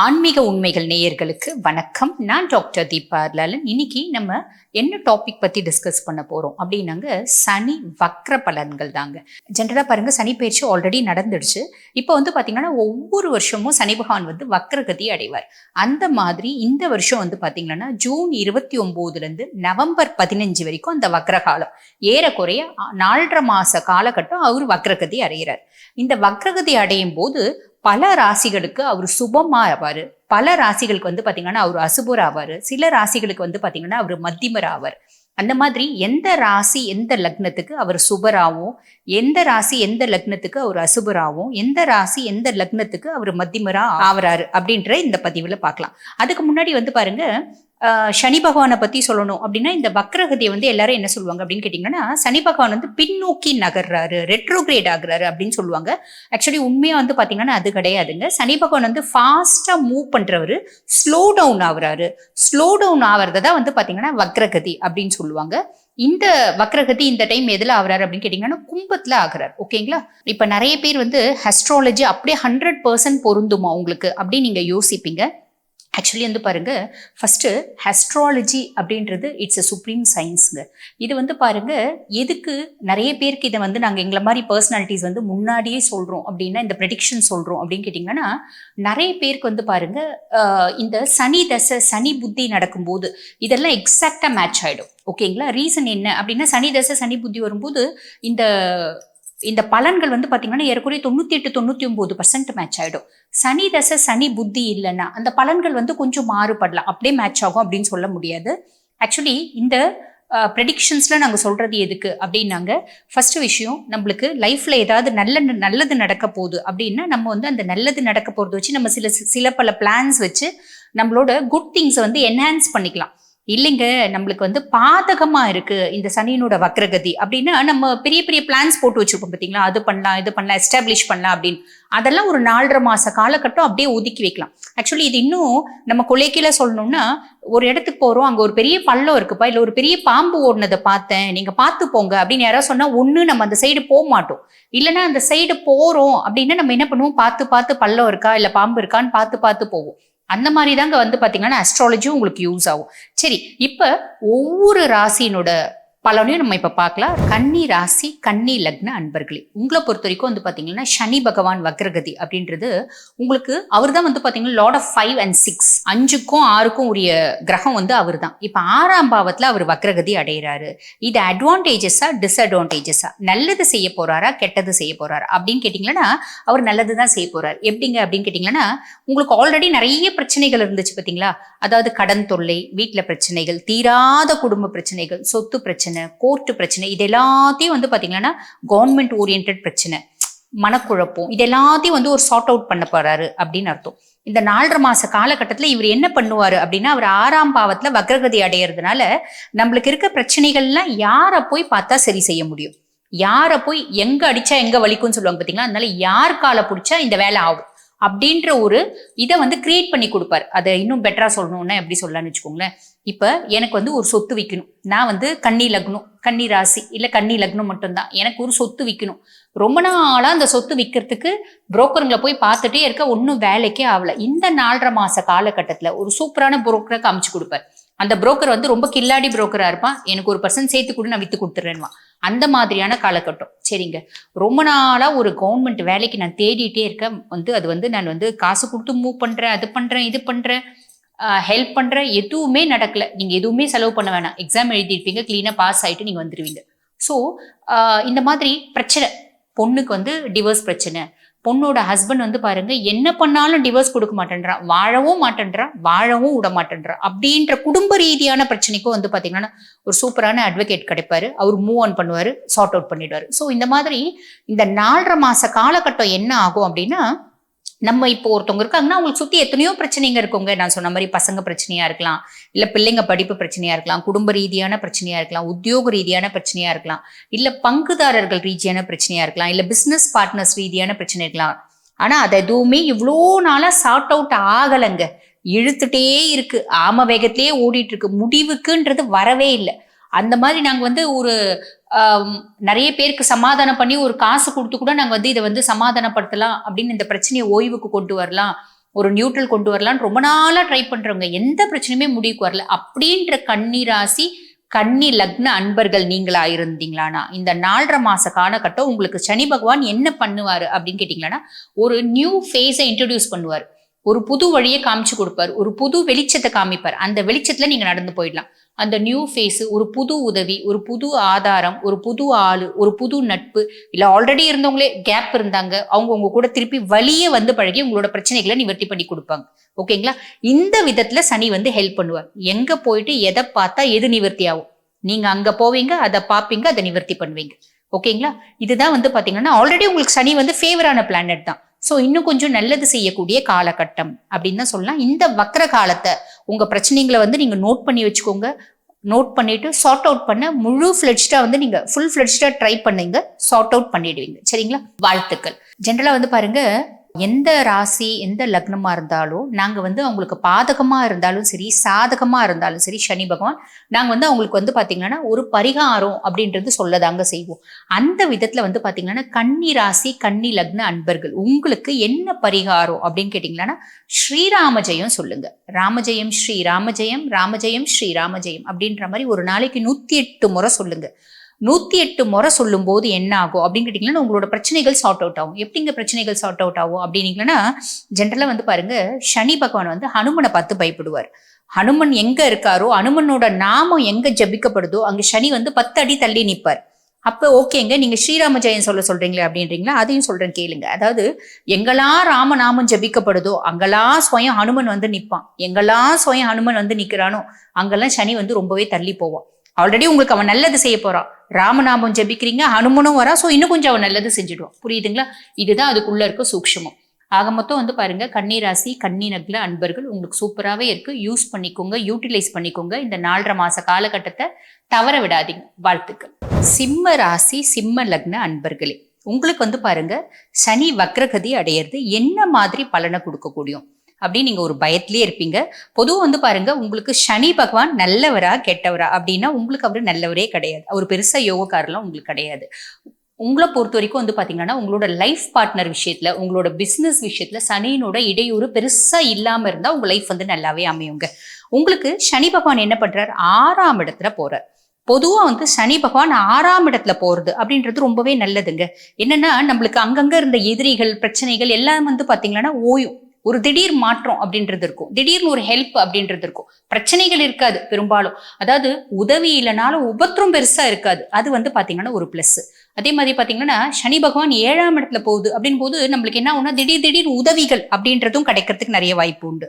ஆன்மீக உண்மைகள் நேயர்களுக்கு வணக்கம். நான் டாக்டர் தீபா லாலன். இன்னைக்கு நம்ம என்ன டாபிக் பத்தி டிஸ்கஸ் பண்ண போறோம் அப்படின்னாங்க சனி வக்ர பலன்கள் தாங்க. ஜென்ரலா பாருங்க சனி பயிற்சி ஆல்ரெடி நடந்துடுச்சு. இப்போ வந்து பாத்தீங்கன்னா ஒவ்வொரு வருஷமும் சனி பகவான் வந்து வக்ரகதி அடைவார். அந்த மாதிரி இந்த வருஷம் வந்து பாத்தீங்கன்னா ஜூன் இருபத்தி ஒன்பதுல இருந்து நவம்பர் பதினஞ்சு வரைக்கும் அந்த வக்ரகாலம். ஏறக்குறைய நாலரை மாச காலகட்டம் அவர் வக்ரகதி அடைகிறார். இந்த வக்ரகதி அடையும் போது பல ராசிகளுக்கு அவர் சுபமா ஆவார் பல ராசிகளுக்கு வந்து பார்த்தீங்கன்னா அவர் அசுபர் ஆவார் சில ராசிகளுக்கு வந்து பார்த்தீங்கன்னா அவர் மத்திமர் ஆவார் அந்த மாதிரி எந்த ராசி எந்த லக்னத்துக்கு அவர் சுபராகவும் எந்த ராசி எந்த லக்னத்துக்கு அவர் அசுபராகவும் எந்த ராசி எந்த லக்னத்துக்கு அவர் மத்திமரா ஆவறாரு அப்படின்ற இந்த பதிவுல பார்க்கலாம் அதுக்கு முன்னாடி வந்து பாருங்க சனி பகவானை பற்றி சொல்லணும் அப்படின்னா இந்த வக்ரகதியை வந்து எல்லாரும் என்ன சொல்லுவாங்க அப்படின்னு கேட்டிங்கன்னா சனி பகவான் வந்து பின்னோக்கி நகர்றாரு ரெட்ரோகிரேட் ஆகுறாரு அப்படின்னு சொல்லுவாங்க. ஆக்சுவலி உண்மையாக வந்து பார்த்தீங்கன்னா அது கிடையாதுங்க. சனி பகவான் வந்து ஃபாஸ்ட்டாக மூவ் பண்ணுறவர் ஸ்லோ டவுன் ஆகுறாரு. ஸ்லோ டவுன் ஆகிறத தான் வந்து பார்த்தீங்கன்னா வக்ரகதி அப்படின்னு சொல்லுவாங்க. இந்த வக்ரகதி இந்த டைம் எதில் ஆகுறாரு அப்படின்னு கேட்டிங்கன்னா கும்பத்தில் ஆகுறார். ஓகேங்களா இப்போ நிறைய பேர் வந்து ஹஸ்ட்ராலஜி அப்படியே ஹண்ட்ரட் பர்சன்ட் பொருந்துமா உங்களுக்கு அப்படின்னு நீங்கள் யோசிப்பீங்க. ஆக்சுவலி வந்து பாருங்கள் ஃபஸ்ட்டு ஹஸ்ட்ராலஜி அப்படின்றது இட்ஸ் எ சுப்ரீம் சயின்ஸுங்க இது வந்து பாருங்கள் எதுக்கு நிறைய பேருக்கு இதை வந்து நாங்கள் எங்களை மாதிரி பர்சனாலிட்டிஸ் வந்து முன்னாடியே சொல்கிறோம் அப்படின்னா இந்த ப்ரெடிக்ஷன் சொல்கிறோம் அப்படின்னு கேட்டிங்கன்னா நிறைய பேருக்கு வந்து பாருங்கள் இந்த சனி தசை சனி புத்தி நடக்கும்போது இதெல்லாம் எக்ஸாக்டாக மேட்ச் ஆகிடும் ஓகேங்களா ரீசன் என்ன அப்படின்னா சனி தசை சனி புத்தி வரும்போது இந்த இந்த பலன்கள் வந்து பார்த்தீங்கன்னா ஏறக்குறைய தொண்ணூற்றி எட்டு தொண்ணூற்றி ஒம்பது பர்சன்ட் மேட்ச் ஆகிடும் சனி தசை சனி புத்தி இல்லைன்னா அந்த பலன்கள் வந்து கொஞ்சம் மாறுபடலாம். அப்படியே மேட்ச் ஆகும் அப்படின்னு சொல்ல முடியாது. ஆக்சுவலி இந்த ப்ரெடிக்ஷன்ஸில் நாங்கள் சொல்கிறது எதுக்கு அப்படின்னாங்க ஃபர்ஸ்ட் விஷயம் நம்மளுக்கு லைஃப்பில் ஏதாவது நல்ல நல்லது நடக்க போகுது அப்படின்னா நம்ம வந்து அந்த நல்லது நடக்க போகிறத வச்சு நம்ம சில சில பல பிளான்ஸ் வச்சு நம்மளோட குட் திங்ஸை வந்து என்ஹான்ஸ் பண்ணிக்கலாம். இல்லைங்க நம்மளுக்கு வந்து பாதகமா இருக்கு இந்த சனியினோட வக்ரகதி அப்படின்னா நம்ம பெரிய பெரிய பிளான்ஸ் போட்டு வச்சிருப்போம் பார்த்தீங்களா அது பண்ணலாம் இது பண்ணலாம் எஸ்டாப்ளிஷ் பண்ணலாம் அப்படின்னு. அதெல்லாம் ஒரு நாலரை மாச காலகட்டம் அப்படியே ஒதுக்கி வைக்கலாம். ஆக்சுவலி இது இன்னும் நம்ம கொலைக்கில சொல்லணும்னா ஒரு இடத்துக்கு போறோம் அங்க ஒரு பெரிய பள்ளம் இருக்குப்பா இல்ல ஒரு பெரிய பாம்பு ஓடினதை பார்த்தேன் நீங்க பார்த்து போங்க அப்படின்னு யாராவது சொன்னா ஒண்ணு நம்ம அந்த சைடு போக மாட்டோம். இல்லைன்னா அந்த சைடு போறோம் அப்படின்னா நம்ம என்ன பண்ணுவோம்? பார்த்து பார்த்து பள்ளம் இருக்கா இல்ல பாம்பு இருக்கான்னு பார்த்து பார்த்து போவோம். அந்த மாதிரி தாங்க வந்து பார்த்தீங்கன்னா அஸ்ட்ராலஜியும் உங்களுக்கு யூஸ் ஆகும். சரி இப்போ ஒவ்வொரு ராசியினோட பலனையும் நம்ம இப்ப பார்க்கலாம். கன்னி ராசி கன்னி லக்ன அன்பர்களே உங்களை பொறுத்த வரைக்கும் வந்து பாத்தீங்கன்னா சனி பகவான் வக்ரகதி அப்படின்றது உங்களுக்கு அவர் தான் வந்து பாத்தீங்கன்னா lord of five and six அஞ்சுக்கும் ஆறுக்கும் உரிய கிரகம் வந்து அவர் தான் இப்ப ஆறாம் பாவத்துல அவர் வக்ரகதி அடைகிறாரு இது அட்வான்டேஜஸா டிஸ்அட்வான்டேஜஸா நல்லது செய்ய போறாரா கெட்டது செய்ய போறாரா? அப்படின்னு கேட்டீங்கன்னா அவர் நல்லது தான் செய்ய போறாரு. எப்படிங்க அப்படின்னு கேட்டீங்கன்னா உங்களுக்கு ஆல்ரெடி நிறைய பிரச்சனைகள் இருந்துச்சு பாத்தீங்களா? அதாவது கடன் தொல்லை வீட்டில் பிரச்சனைகள் தீராத குடும்ப பிரச்சனைகள் சொத்து பிரச்சனை கோர்ட்டு பிரச்சனை இது எல்லாத்தையும் வந்து பார்த்தீங்கன்னா கவர்மெண்ட் ஓரியன்ட் பிரச்சனை. மனக்குழப்பம் இது எல்லாத்தையும் வந்து ஒரு சார்ட் அவுட் பண்ண போறாரு அப்படின்னு அர்த்தம். இந்த நாலரை மாச காலகட்டத்தில் இவர் என்ன பண்ணுவாரு அப்படின்னா அவர் ஆறாம் பாவத்தில் வக்ரகதி அடையிறதுனால நம்மளுக்கு இருக்க பிரச்சனைகள்லாம் யாரை போய் பார்த்தா சரி செய்ய முடியும்? யாரை போய் எங்க அடிச்சா எங்க வலிக்கும்னு சொல்லுவாங்க பார்த்தீங்களா அதனால யார் காலை பிடிச்சா இந்த வேலை ஆகும்? அப்படின்ற ஒரு இதை வந்து கிரியேட் பண்ணி கொடுப்பாரு. அதை இன்னும் பெட்டரா சொல்லணும்னா எப்படி சொல்லலாம்னு வச்சுக்கோங்களேன். இப்ப எனக்கு வந்து ஒரு சொத்து விற்கணும் நான் வந்து கன்னி லக்னம் கன்னி ராசி இல்ல கன்னி லக்னம் மட்டும்தான். எனக்கு ஒரு சொத்து விற்கணும் ரொம்ப நாளா அந்த சொத்து விற்கிறதுக்கு புரோக்கருங்களை போய் பார்த்துட்டே இருக்க ஒன்றும் வேலைக்கே ஆகல. இந்த நாலரை மாச காலகட்டத்துல ஒரு சூப்பரான புரோக்கரை காமிச்சு கொடுப்பார். அந்த புரோக்கர் வந்து ரொம்ப கில்லாடி புரோக்கரா இருப்பான். எனக்கு ஒரு பர்சன்ட் சேர்த்து கூட நான் வித்து கொடுத்துறேன்வா அந்த மாதிரியான காலகட்டம். சரிங்க. ரொம்ப நாளாக ஒரு கவர்மெண்ட் வேலைக்கு நான் தேடிட்டே இருக்கேன். வந்து அது வந்து நான் வந்து காசு கொடுத்து மூவ் பண்ணுறேன் அது பண்ணுறேன் இது பண்ணுறேன் ஹெல்ப் பண்ணுறேன் எதுவுமே நடக்கல. நீங்கள் எதுவுமே செலவு பண்ண வேணாம். எக்ஸாம் எழுதிருப்பீங்க க்ளீனாக பாஸ் ஆகிட்டு நீங்கள் வந்துடுவீங்க ஸோ இந்த மாதிரி பிரச்சனை. பொண்ணுக்கு வந்து டிவோர்ஸ் பிரச்சனை. பொண்ணோட ஹஸ்பண்ட் வந்து பாருங்க என்ன பண்ணாலும் டிவோர்ஸ் கொடுக்க மாட்டேன்றான். வாழவும் மாட்டேன்றான் வாழவும் விட மாட்டேன்றான். அப்படின்ற குடும்ப ரீதியான பிரச்சனைக்கும் வந்து பார்த்தீங்கன்னா ஒரு சூப்பரான அட்வொகேட் கிடைப்பாரு. அவர் மூவ் ஆன் பண்ணுவார் சார்ட் அவுட் பண்ணிடுவார். ஸோ இந்த மாதிரி இந்த நாலரை மாச காலகட்டம் என்ன ஆகும் அப்படின்னா நம்ம இப்போ ஒருத்தவங்க இருக்காங்கன்னா அவங்களுக்கு சுத்தி எத்தனையோ பிரச்சனைங்க இருக்குங்க. நான் சொன்ன மாதிரி பசங்க பிரச்சனையா இருக்கலாம் இல்ல பிள்ளைங்க படிப்பு பிரச்சனையா இருக்கலாம் குடும்ப ரீதியான பிரச்சனையா இருக்கலாம் உத்தியோக ரீதியான பிரச்சனையா இருக்கலாம் இல்ல பங்குதாரர்கள் ரீதியான பிரச்சனையா இருக்கலாம் இல்ல பிசினஸ் பார்ட்னர்ஸ் ரீதியான பிரச்சனை இருக்கலாம். ஆனா அது எதுவுமே இவ்வளோ நாளா சார்ட் அவுட் ஆகலைங்க. இழுத்துட்டே இருக்கு. ஆம வேகத்திலேயே ஓடிட்டு இருக்கு. முடிவுக்குன்றது வரவே இல்லை. அந்த மாதிரி நாங்கள் வந்து ஒரு நிறைய பேருக்கு சமாதானம் பண்ணி ஒரு காசு கொடுத்து கூட நாங்கள் வந்து இதை வந்து சமாதானப்படுத்தலாம் அப்படின்னு இந்த பிரச்சனையை ஓய்வுக்கு கொண்டு வரலாம் ஒரு நியூட்ரல் கொண்டு வரலாம்னு ரொம்ப நாளாக ட்ரை பண்ணுறவங்க எந்த பிரச்சனையுமே முடிவுக்கு வரல. அப்படின்ற கன்னி ராசி கன்னி லக்ன அன்பர்கள் நீங்களா இருந்தீங்களானா இந்த நாலரை மாச காலகட்டம் உங்களுக்கு சனி பகவான் என்ன பண்ணுவார் அப்படின்னு கேட்டீங்களான்னா ஒரு நியூ ஃபேஸை இன்ட்ரடியூஸ் பண்ணுவார். ஒரு புது வழியை காமிச்சு கொடுப்பார். ஒரு புது வெளிச்சத்தை காமிப்பார். அந்த வெளிச்சத்துல நீங்க நடந்து போயிடலாம். அந்த நியூ ஃபேஸு ஒரு புது உதவி ஒரு புது ஆதாரம் ஒரு புது ஆள் ஒரு புது நட்பு இல்லை ஆல்ரெடி இருந்தவங்களே கேப் இருந்தாங்க அவங்க உங்க கூட திருப்பி வழியே வந்து பழகி உங்களோட பிரச்சனைகளை நிவர்த்தி பண்ணி கொடுப்பாங்க. ஓகேங்களா இந்த விதத்துல சனி வந்து ஹெல்ப் பண்ணுவார். எங்க போயிட்டு எதை பார்த்தா எது நிவர்த்தி ஆகும்? நீங்க அங்க போவீங்க அதை பார்ப்பீங்க அதை நிவர்த்தி பண்ணுவீங்க. ஓகேங்களா இதுதான் வந்து பாத்தீங்கன்னா ஆல்ரெடி உங்களுக்கு சனி வந்து ஃபேவரான பிளானட் தான். ஸோ இன்னும் கொஞ்சம் நல்லது செய்யக்கூடிய காலகட்டம் அப்படின்னு தான் சொல்லலாம். இந்த வக்ர காலத்தை உங்கள் பிரச்சனைகளை வந்து நீங்கள் நோட் பண்ணி வச்சுக்கோங்க. நோட் பண்ணிவிட்டு சார்ட் அவுட் பண்ண முழு ஃப்ளெட்ஜாக வந்து நீங்கள் ஃபுல் ஃப்ளெட்ஜாக ட்ரை பண்ணுங்க. சார்ட் அவுட் பண்ணிடுவீங்க. சரிங்களா? வாழ்த்துக்கள். ஜென்ரலாக வந்து பாருங்கள் எந்த ராசி எந்த லக்னமாக இருந்தாலும் நாங்கள் வந்து அவங்களுக்கு பாதகமாக இருந்தாலும் சரி சாதகமாக இருந்தாலும் சரி சனி பகவான் நாங்கள் வந்து அவங்களுக்கு வந்து பார்த்திங்கன்னா ஒரு பரிகாரம் அப்படின்றது சொல்லதாங்க செய்வோம். அந்த விதத்தில் வந்து பார்த்திங்கன்னா கன்னி ராசி கன்னி லக்ன அன்பர்கள் உங்களுக்கு என்ன பரிகாரம் அப்படின்னு கேட்டிங்கன்னா ஸ்ரீராம ஜெயம் சொல்லுங்க. ராமஜெயம் ஸ்ரீ ராமஜெயம் ராமஜெயம் ஸ்ரீ ராமஜெயம் அப்படின்ற மாதிரி ஒரு நாளைக்கு நூற்றி எட்டு முறை சொல்லுங்க. நூத்தி எட்டு முறை சொல்லும் போது என்ன ஆகும் அப்படின்னு கேட்டீங்கன்னா உங்களோட பிரச்சனைகள் சார்ட் அவுட் ஆகும். எப்படிங்க பிரச்சனைகள் சார்ட் அவுட் ஆகும்? அப்படின்னீங்கன்னா ஜென்ரலா வந்து பாருங்க சனி பகவான் வந்து ஹனுமனை பார்த்து பயப்படுவார். ஹனுமன் எங்க இருக்காரோ ஹனுமனோட நாமம் எங்க ஜபிக்கப்படுதோ அங்க சனி வந்து பத்து அடி தள்ளி நிற்பார் அப்ப ஓகேங்க நீங்க ஸ்ரீராம ஜெயம் சொல்ல சொல்றீங்களே அப்படின்றீங்களா? அதையும் சொல்றேன் கேளுங்க. அதாவது எங்கெல்லாம் ராமநாமம் ஜபிக்கப்படுதோ அங்கெல்லாம் சுவயம் ஹனுமன் வந்து நிற்பான் எங்கெல்லாம் சுவயம் ஹனுமன் வந்து நிற்கிறானோ அங்கெல்லாம் சனி வந்து ரொம்பவே தள்ளி போவான். ஆல்ரெடி உங்களுக்கு அவன் நல்லது செய்ய போறான் ராமநாமம் ஜபிக்கிறீங்க ஹனுமனும் வரா ஸோ இன்னும் கொஞ்சம் அவன் நல்லது செஞ்சுடுவான். புரியுதுங்களா? இதுதான் அதுக்குள்ள இருக்க சூக்ஷமம். ஆக மொத்தம் வந்து பாருங்க கன்னி ராசி கன்னி நக்ல அன்பர்கள் உங்களுக்கு சூப்பராகவே இருக்கு. யூஸ் பண்ணிக்கோங்க யூட்டிலைஸ் பண்ணிக்கோங்க. இந்த நாலரை மாச காலகட்டத்தை தவற விடாதீங்க. வாழ்த்துக்கள். சிம்ம ராசி சிம்ம லக்ன அன்பர்களே உங்களுக்கு வந்து பாருங்க சனி வக்ரகதி அடையிறது என்ன மாதிரி பலனை கொடுக்கக்கூடியும்? அப்படின்னு நீங்க ஒரு பயத்திலே இருப்பீங்க. பொதுவாக வந்து பாருங்க உங்களுக்கு சனி பகவான் நல்லவரா கெட்டவரா அப்படின்னா உங்களுக்கு அவர் நல்லவரே கிடையாது. அவர் பெருசா யோகக்காரெல்லாம் உங்களுக்கு கிடையாது. உங்களை பொறுத்த வரைக்கும் வந்து பாத்தீங்கன்னா உங்களோட லைஃப் பார்ட்னர் விஷயத்துல உங்களோட பிசினஸ் விஷயத்துல சனியினோட இடையூறு பெருசா இல்லாம இருந்தா உங்க லைஃப் வந்து நல்லாவே அமையுங்க. உங்களுக்கு சனி பகவான் என்ன பண்றாரு? ஆறாம் இடத்துல போறார். பொதுவா வந்து சனி பகவான் ஆறாம் இடத்துல போறது அப்படின்றது ரொம்பவே நல்லதுங்க. என்னன்னா நம்மளுக்கு அங்கங்க இருந்த எதிரிகள் பிரச்சனைகள் எல்லாம் வந்து பாத்தீங்கன்னா ஓயும். ஒரு திடீர் மாற்றம் அப்படின்றது இருக்கும். திடீர்னு ஒரு ஹெல்ப் அப்படின்றது இருக்கும். பிரச்சனைகள் இருக்காது பெரும்பாலும். அதாவது உதவி இல்லைனாலும் உபத்திரம் பெருசா இருக்காது. அது வந்து பாத்தீங்கன்னா ஒரு பிளஸ் அதே மாதிரி பாத்தீங்கன்னா சனி பகவான் ஏழாம் இடத்துல போகுது அப்படின் போது நம்மளுக்கு என்ன ஆகும்னா திடீர் திடீர் உதவிகள் அப்படின்றதும் கிடைக்கிறதுக்கு நிறைய வாய்ப்பு உண்டு.